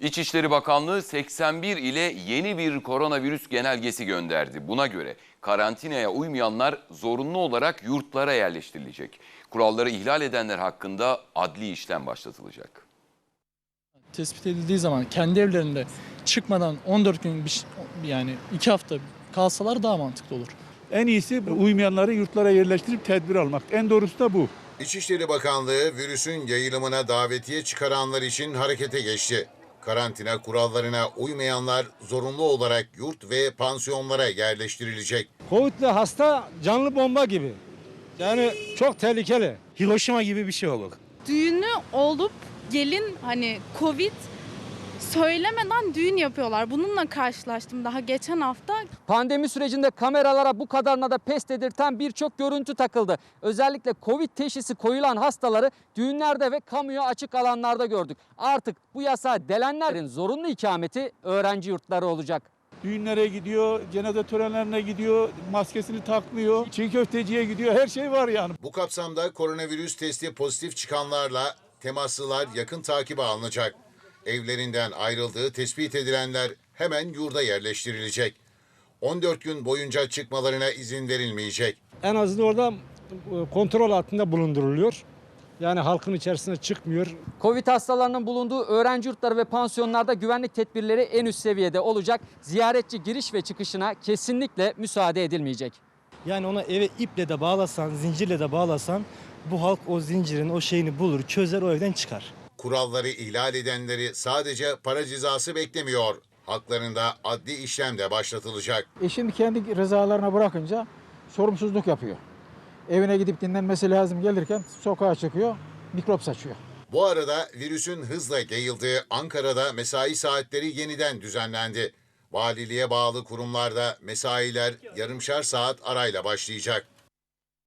İçişleri Bakanlığı 81 ile yeni bir koronavirüs genelgesi gönderdi. Buna göre karantinaya uymayanlar zorunlu olarak yurtlara yerleştirilecek. Kuralları ihlal edenler hakkında adli işlem başlatılacak. tespit edildiği zaman kendi evlerinde çıkmadan 14 gün bir, yani 2 hafta kalsalar daha mantıklı olur. En iyisi uymayanları yurtlara yerleştirip tedbir almak. En doğrusu da bu. İçişleri Bakanlığı virüsün yayılımına davetiye çıkaranlar için harekete geçti. Karantina kurallarına uymayanlar zorunlu olarak yurt ve pansiyonlara yerleştirilecek. Covid'li hasta canlı bomba gibi. Yani çok tehlikeli. Hiroşima gibi bir şey olur. düğünü olup gelin hani Covid söylemeden düğün yapıyorlar. Bununla karşılaştım daha geçen hafta. Pandemi sürecinde kameralara bu kadarına da pes dedirten birçok görüntü takıldı. Özellikle Covid teşhisi koyulan hastaları düğünlerde ve kamuya açık alanlarda gördük. Artık bu yasağı delenlerin zorunlu ikameti öğrenci yurtları olacak. Düğünlere gidiyor, cenaze törenlerine gidiyor, maskesini takmıyor, çiğ köfteciye gidiyor, her şey var yani. Bu kapsamda koronavirüs testi pozitif çıkanlarla temaslılar yakın takibe alınacak. Evlerinden ayrıldığı tespit edilenler hemen yurda yerleştirilecek. 14 gün boyunca çıkmalarına izin verilmeyecek. En azından orada e, kontrol altında bulunduruluyor. Yani halkın içerisine çıkmıyor. Covid hastalarının bulunduğu öğrenci yurtları ve pansiyonlarda güvenlik tedbirleri en üst seviyede olacak. Ziyaretçi giriş ve çıkışına kesinlikle müsaade edilmeyecek. Yani ona eve iple de bağlasan, zincirle de bağlasan bu halk o zincirin o şeyini bulur, çözer o evden çıkar. Kuralları ihlal edenleri sadece para cezası beklemiyor. Haklarında adli işlem de başlatılacak. E şimdi kendi rızalarına bırakınca sorumsuzluk yapıyor. Evine gidip dinlenmesi lazım gelirken sokağa çıkıyor, mikrop saçıyor. Bu arada virüsün hızla yayıldığı Ankara'da mesai saatleri yeniden düzenlendi. Valiliğe bağlı kurumlarda mesailer yarımşar saat arayla başlayacak.